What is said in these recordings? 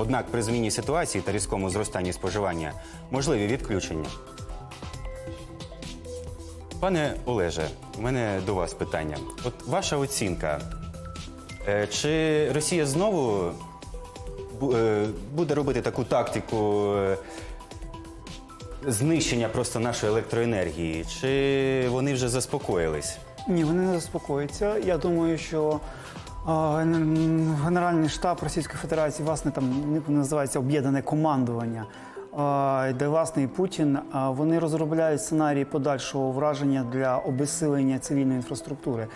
Однак при зміні ситуації та різкому зростанні споживання можливі відключення. Пане Олеже, у мене до вас питання. От ваша оцінка. Е, Чи Росія знову е, буде робити таку тактику е, знищення просто нашої електроенергії? Чи вони вже заспокоїлись? Ні, вони не заспокояться. Я думаю, що Генеральний штаб Російської Федерації, власне, там називається об'єднане командування, де власне і Путін, вони розробляють сценарії подальшого враження для обесилення цивільної інфраструктури.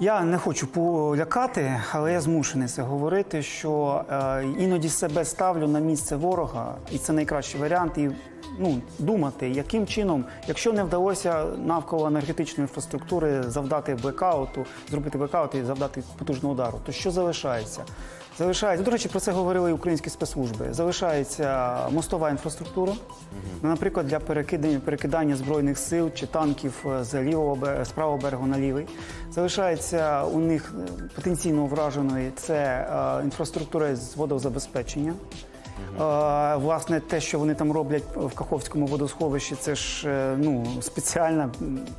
Я не хочу полякати, але я змушений це говорити, що е, іноді себе ставлю на місце ворога, і це найкращий варіант. І ну, думати, яким чином, якщо не вдалося навколо енергетичної інфраструктури завдати блекауту, зробити блекаут і завдати потужного удару, то що залишається? Залишається, до речі, про це говорили і українські спецслужби. Залишається мостова інфраструктура, ну, наприклад, для перекидання, перекидання збройних сил чи танків е, з лівого з правого берегу на лівий. Залишається у них е, потенційно враженою це е, інфраструктура з водозабезпечення. Власне, те, що вони там роблять в Каховському водосховищі, це ж е, ну, спеціальна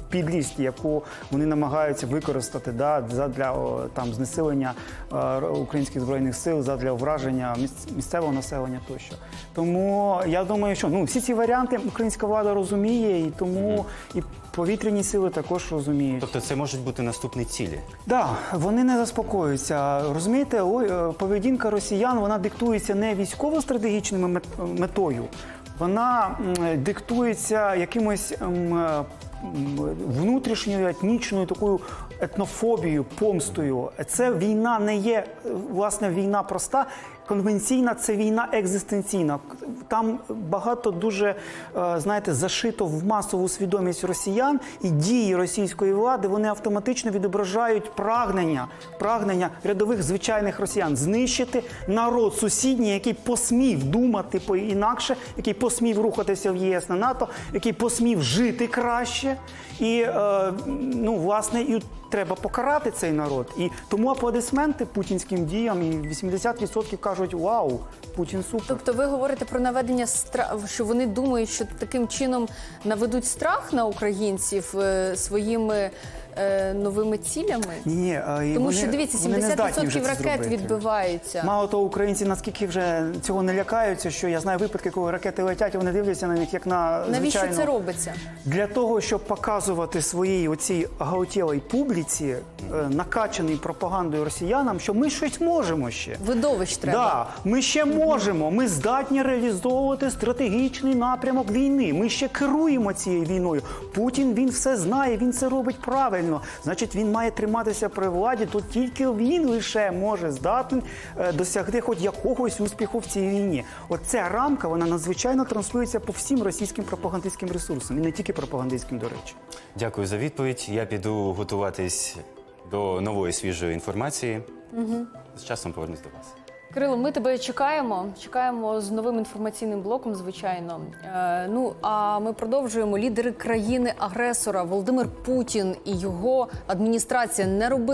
підлість, яку вони намагаються використати да, для там, знесилення е, українських збройних сил, для враження місц- місцевого населення тощо. Тому я думаю, що ну, всі ці варіанти українська влада розуміє, і тому і повітряні сили також розуміють. Тобто це можуть бути наступні цілі. Да, вони не заспокоюються. Розумієте, ой, е, поведінка росіян вона диктується не військово-стратегічною мет- метою, вона диктується якимось внутрішньою етнічною такою етнофобією, помстою. Це війна не є власне війна проста. Конвенційна це війна екзистенційна. Там багато дуже е, знаєте зашито в масову свідомість росіян, і дії російської влади вони автоматично відображають прагнення, прагнення рядових звичайних росіян знищити народ сусідній, який посмів думати по інакше, який посмів рухатися в ЄС на НАТО, який посмів жити краще, і е, ну власне і треба покарати цей народ. І тому аплодисменти путінським діям і 80% кажуть: Вау, Путін супер. Тобто ви говорите про наведення страху, що вони думають, що таким чином наведуть страх на українців е, своїми е, новими цілями? Ні, ні, е, Тому вони- що дивіться, вони не 70% ракет відбиваються. Мало того, українці наскільки вже цього не лякаються, що я знаю випадки, коли ракети летять, і вони дивляться на них як на Навіщо це робиться? Для того, щоб показувати своїй оцій гаутєлій публіці, е, накачаній пропагандою росіянам, що ми щось можемо ще. Видовищ треба. Да, ми ще можемо. Ми здатні реалізовувати стратегічний напрямок війни. Ми ще керуємо цією війною. Путін він все знає, він це робить правильно. Значить, він має триматися при владі. То тільки він лише може здатний е, досягти хоч якогось успіху в цій війні. Оця рамка вона надзвичайно транслюється по всім російським пропагандистським ресурсам, і не тільки пропагандистським, до речі. Дякую за відповідь. Я піду готуватись до нової свіжої інформації. З часом повернусь до вас. Кирило, ми тебе чекаємо. Чекаємо з новим інформаційним блоком, звичайно. Е, ну а ми продовжуємо. Лідери країни-агресора Володимир Путін і його адміністрація не робили.